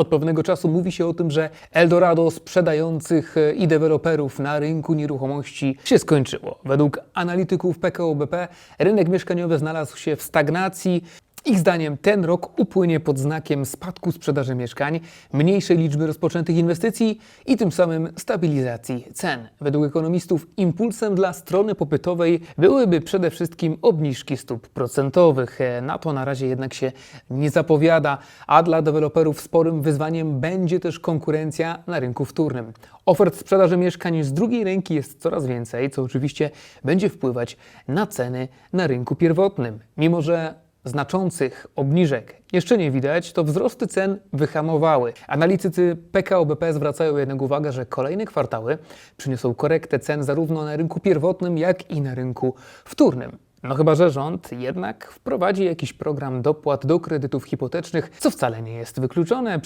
Od pewnego czasu mówi się o tym, że Eldorado sprzedających e, i deweloperów na rynku nieruchomości się skończyło. Według analityków PKO BP rynek mieszkaniowy znalazł się w stagnacji. Ich zdaniem ten rok upłynie pod znakiem spadku sprzedaży mieszkań, mniejszej liczby rozpoczętych inwestycji i tym samym stabilizacji cen. Według ekonomistów impulsem dla strony popytowej byłyby przede wszystkim obniżki stóp procentowych. Na to na razie jednak się nie zapowiada, a dla deweloperów sporym wyzwaniem będzie też konkurencja na rynku wtórnym. Ofert sprzedaży mieszkań z drugiej ręki jest coraz więcej, co oczywiście będzie wpływać na ceny na rynku pierwotnym. Mimo, że znaczących obniżek jeszcze nie widać, to wzrosty cen wyhamowały. Analitycy PKO BP zwracają jednak uwagę, że kolejne kwartały przyniosą korektę cen zarówno na rynku pierwotnym, jak i na rynku wtórnym. No chyba, że rząd jednak wprowadzi jakiś program dopłat do kredytów hipotecznych, co wcale nie jest wykluczone.